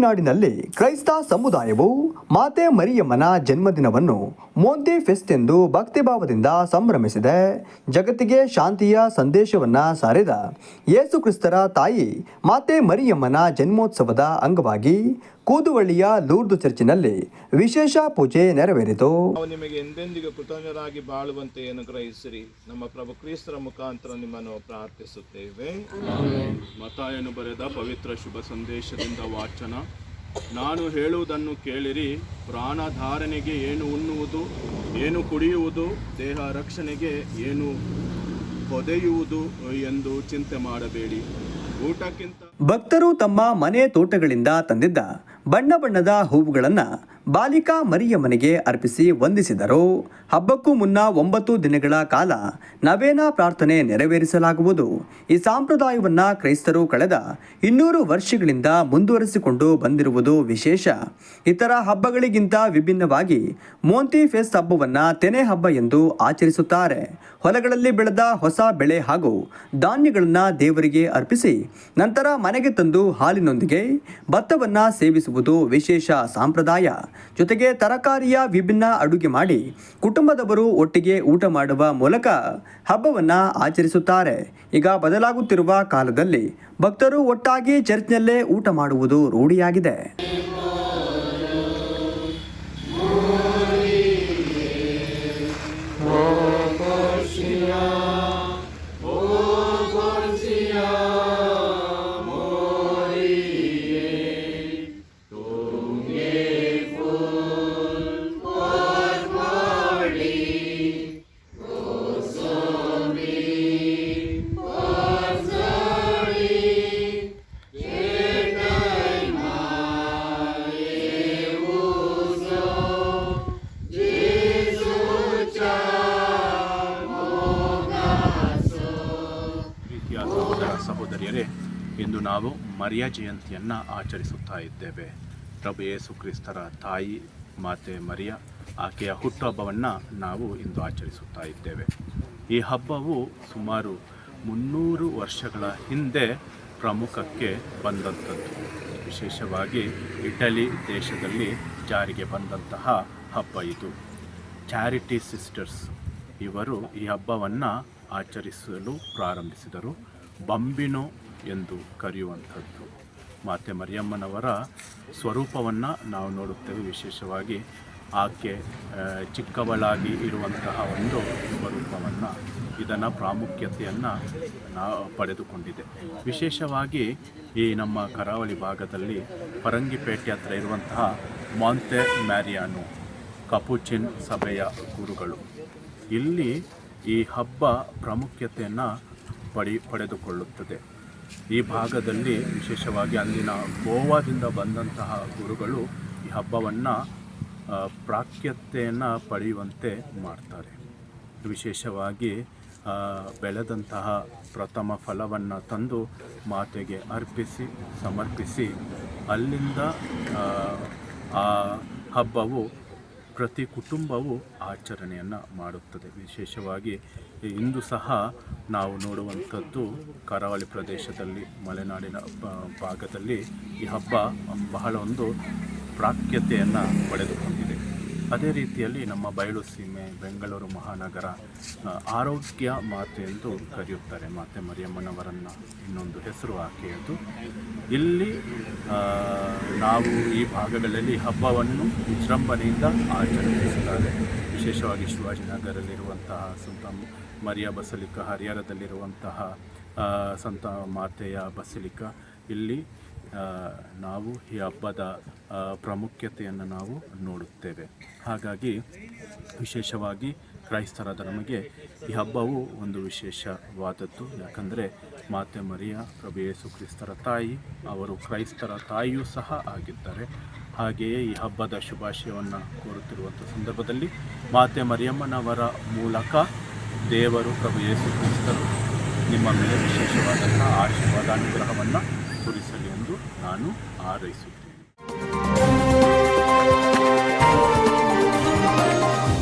ತಮಿಳುನಾಡಿನಲ್ಲಿ ಕ್ರೈಸ್ತ ಸಮುದಾಯವು ಮಾತೆ ಮರಿಯಮ್ಮನ ಜನ್ಮದಿನವನ್ನು ಮೋಂತಿ ಫೆಸ್ಟ್ ಎಂದು ಭಕ್ತಿಭಾವದಿಂದ ಸಂಭ್ರಮಿಸಿದೆ. ಜಗತ್ತಿಗೆ ಶಾಂತಿಯ ಸಂದೇಶವನ್ನ ಸಾರಿದ ಯೇಸುಕ್ರಿಸ್ತರ ತಾಯಿ ಮಾತೆ ಮರಿಯಮ್ಮನ ಜನ್ಮೋತ್ಸವದ ಅಂಗವಾಗಿ ಕೂದುವಳ್ಳಿಯ ಲೂರ್ದು ಚರ್ಚಿನಲ್ಲಿ ವಿಶೇಷ ಪೂಜೆ ನೆರವೇರಿತು. ನಾವು ನಿಮಗೆ ಎಂದೆಂದಿಗೂ ಕೃತಜ್ಞರಾಗಿ ಬಾಳುವಂತೆ ಅನುಗ್ರಹಿಸಿರಿ ನಮ್ಮ ಪ್ರಭು ಕ್ರಿಸ್ತರ ಮುಖಾಂತರ ನಿಮ್ಮನ್ನು ಪ್ರಾರ್ಥಿಸುತ್ತೇವೆ. ಮತಾಯನು ಬರೆದ ಪವಿತ್ರ ಶುಭ ಸಂದೇಶದಿಂದ ವಾಚನ. ನಾನು ಹೇಳುವುದನ್ನು ಕೇಳಿರಿ. ಪ್ರಾಣಧಾರಣೆಗೆ ಏನು ಉಣ್ಣುವುದು ಏನು ಕುಡಿಯುವುದು ದೇಹ ರಕ್ಷಣೆಗೆ ಏನು ಹೊದೆಯುವುದು ಎಂದು ಚಿಂತೆ ಮಾಡಬೇಡಿ. ಊಟಕ್ಕಿಂತ ಭಕ್ತರು ತಮ್ಮ ಮನೆ ತೋಟಗಳಿಂದ ತಂದಿದ್ದ ಬಣ್ಣ ಬಣ್ಣದ ಹೂವುಗಳನ್ನು ಬಾಲಿಕಾ ಮರಿಯಮ್ಮನಿಗೆ ಅರ್ಪಿಸಿ ವಂದಿಸಿದರು. ಹಬ್ಬಕ್ಕೂ ಮುನ್ನ ಒಂಬತ್ತು ದಿನಗಳ ಕಾಲ ನವೇನ ಪ್ರಾರ್ಥನೆ ನೆರವೇರಿಸಲಾಗುವುದು. ಈ ಸಾಂಪ್ರದಾಯವನ್ನು ಕ್ರೈಸ್ತರು ಕಳೆದ ಇನ್ನೂರು ವರ್ಷಗಳಿಂದ ಮುಂದುವರಿಸಿಕೊಂಡು ಬಂದಿರುವುದು ವಿಶೇಷ. ಇತರ ಹಬ್ಬಗಳಿಗಿಂತ ವಿಭಿನ್ನವಾಗಿ ಮೋಂತಿ ಫೆಸ್ಟ್ ಹಬ್ಬವನ್ನು ತೆನೆ ಹಬ್ಬ ಎಂದು ಆಚರಿಸುತ್ತಾರೆ. ಹೊಲಗಳಲ್ಲಿ ಬೆಳೆದ ಹೊಸ ಬೆಳೆ ಹಾಗೂ ಧಾನ್ಯಗಳನ್ನು ದೇವರಿಗೆ ಅರ್ಪಿಸಿ ನಂತರ ಮನೆಗೆ ತಂದು ಹಾಲಿನೊಂದಿಗೆ ಭತ್ತವನ್ನು ಸೇವಿಸುವುದು ವಿಶೇಷ ಸಂಪ್ರದಾಯ. ಜೊತೆಗೆ ತರಕಾರಿಯ ವಿಭಿನ್ನ ಅಡುಗೆ ಮಾಡಿ ಕುಟುಂಬದವರು ಒಟ್ಟಿಗೆ ಊಟ ಮಾಡುವ ಮೂಲಕ ಹಬ್ಬವನ್ನು ಆಚರಿಸುತ್ತಾರೆ. ಈಗ ಬದಲಾಗುತ್ತಿರುವ ಕಾಲದಲ್ಲಿ ಭಕ್ತರು ಒಟ್ಟಾಗಿ ಚರ್ಚ್ನಲ್ಲೇ ಊಟ ಮಾಡುವುದು ರೂಢಿಯಾಗಿದೆ. ಸಹೋದರಿಯರೇ ಇಂದು ನಾವು ಮರಿಯ ಜಯಂತಿಯನ್ನು ಆಚರಿಸುತ್ತಾ ಇದ್ದೇವೆ. ಪ್ರಭು ಯೇಸು ಕ್ರಿಸ್ತರ ತಾಯಿ, ಮಾತೆ ಮರಿಯ, ಆಕೆಯ ಹುಟ್ಟುಹಬ್ಬವನ್ನು ನಾವು ಇಂದು ಆಚರಿಸುತ್ತಾ ಇದ್ದೇವೆ. ಈ ಹಬ್ಬವು ಸುಮಾರು ಮುನ್ನೂರು ವರ್ಷಗಳ ಹಿಂದೆ ಪ್ರಮುಖಕ್ಕೆ ಬಂದಂಥದ್ದು. ವಿಶೇಷವಾಗಿ ಇಟಲಿ ದೇಶದಲ್ಲಿ ಜಾರಿಗೆ ಬಂದಂತಹ ಹಬ್ಬ ಇದು. ಚಾರಿಟಿ ಸಿಸ್ಟರ್ಸ್ ಇವರು ಈ ಹಬ್ಬವನ್ನು ಆಚರಿಸಲು ಪ್ರಾರಂಭಿಸಿದರು. ಬಂಬಿನೋ ಎಂದು ಕರೆಯುವಂಥದ್ದು. ಮಾತೆ ಮರಿಯಮ್ಮನವರ ಸ್ವರೂಪವನ್ನು ನಾವು ನೋಡುತ್ತೇವೆ. ವಿಶೇಷವಾಗಿ ಆಕೆ ಚಿಕ್ಕವಳಾಗಿ ಇರುವಂತಹ ಒಂದು ಸ್ವರೂಪವನ್ನು, ಇದನ್ನು ಪ್ರಾಮುಖ್ಯತೆಯನ್ನು ನಾವು ಪಡೆದುಕೊಂಡಿದೆ. ವಿಶೇಷವಾಗಿ ಈ ನಮ್ಮ ಕರಾವಳಿ ಭಾಗದಲ್ಲಿ ಪರಂಗಿಪೇಟೆ ಹತ್ರ ಇರುವಂತಹ ಮಾಂತೆ ಮ್ಯಾರಿಯಾನು ಕಪುಚಿನ್ ಸಭೆಯ ಗುರುಗಳು. ಇಲ್ಲಿ ಈ ಹಬ್ಬ ಪ್ರಾಮುಖ್ಯತೆಯನ್ನು ಪಡಿ ಪಡೆದುಕೊಳ್ಳುತ್ತದೆ. ಈ ಭಾಗದಲ್ಲಿ ವಿಶೇಷವಾಗಿ ಅಲ್ಲಿನ ಗೋವಾದಿಂದ ಬಂದಂತಹ ಗುರುಗಳು ಈ ಹಬ್ಬವನ್ನು ಪ್ರಾಖ್ಯತೆಯನ್ನು ಪಡೆಯುವಂತೆ ಮಾಡ್ತಾರೆ. ವಿಶೇಷವಾಗಿ ಬೆಳೆದಂತಹ ಪ್ರಥಮ ಫಲವನ್ನು ತಂದು ಮಾತೆಗೆ ಅರ್ಪಿಸಿ ಸಮರ್ಪಿಸಿ ಅಲ್ಲಿಂದ ಆ, ಹಬ್ಬವು ಪ್ರತಿ ಕುಟುಂಬವು ಆಚರಣೆಯನ್ನು ಮಾಡುತ್ತದೆ. ವಿಶೇಷವಾಗಿ ಇಂದು ಸಹ ನಾವು ನೋಡುವಂಥದ್ದು ಕರಾವಳಿ ಪ್ರದೇಶದಲ್ಲಿ, ಮಲೆನಾಡಿನ ಭಾಗದಲ್ಲಿ ಈ ಹಬ್ಬ ಬಹಳ ಒಂದು ಪ್ರಾಖ್ಯತೆಯನ್ನು ಪಡೆದುಕೊಂಡಿದೆ. ಅದೇ ರೀತಿಯಲ್ಲಿ ನಮ್ಮ ಬಯಲು ಸೀಮೆ, ಬೆಂಗಳೂರು ಮಹಾನಗರ ಆರೋಗ್ಯ ಮಾತೆ ಎಂದು ಕರೆಯುತ್ತಾರೆ ಮಾತೆ ಮರಿಯಮ್ಮನವರನ್ನು. ಇನ್ನೊಂದು ಹೆಸರು ಆಕೆಯದು. ಇಲ್ಲಿ ನಾವು ಈ ಭಾಗಗಳಲ್ಲಿ ಹಬ್ಬವನ್ನು ವಿಜೃಂಭಣೆಯಿಂದ ಆಚರಿಸುತ್ತಾರೆ. ವಿಶೇಷವಾಗಿ ಶಿವಾಜಿನಗರಲ್ಲಿರುವಂತಹ ಸಂತ ಮರಿಯ ಬಸಲಿಕ, ಹರಿಹರದಲ್ಲಿರುವಂತಹ ಸಂತ ಮಾತೆಯ ಬಸಲಿಕ. ಇಲ್ಲಿ ನಾವು ಈ ಹಬ್ಬದ ಪ್ರಾಮುಖ್ಯತೆಯನ್ನು ನಾವು ನೋಡುತ್ತೇವೆ. ಹಾಗಾಗಿ ವಿಶೇಷವಾಗಿ ಕ್ರೈಸ್ತರಾದ ನಮಗೆ ಈ ಹಬ್ಬವು ಒಂದು ವಿಶೇಷವಾದದ್ದು. ಯಾಕಂದರೆ ಮಾತೆ ಮರಿಯ, ಪ್ರಭು ಯೇಸು ಕ್ರಿಸ್ತರ ತಾಯಿ, ಅವರು ಕ್ರೈಸ್ತರ ತಾಯಿಯೂ ಸಹ ಆಗಿದ್ದಾರೆ. ಹಾಗೆಯೇ ಈ ಹಬ್ಬದ ಶುಭಾಶಯವನ್ನು ಕೋರುತ್ತಿರುವಂಥ ಸಂದರ್ಭದಲ್ಲಿ ಮಾತೆ ಮರಿಯಮ್ಮನವರ ಮೂಲಕ ದೇವರು, ಪ್ರಭು ಯೇಸು ಕ್ರಿಸ್ತರು ನಿಮ್ಮ ಮೇಲೆ ವಿಶೇಷವಾದಂಥ ಆಶೀರ್ವಾದ, ಅನುಗ್ರಹವನ್ನು ಕುರಿಸಲಿ ಎಂದು ನಾನು ಹಾರೈಸುತ್ತೇನೆ.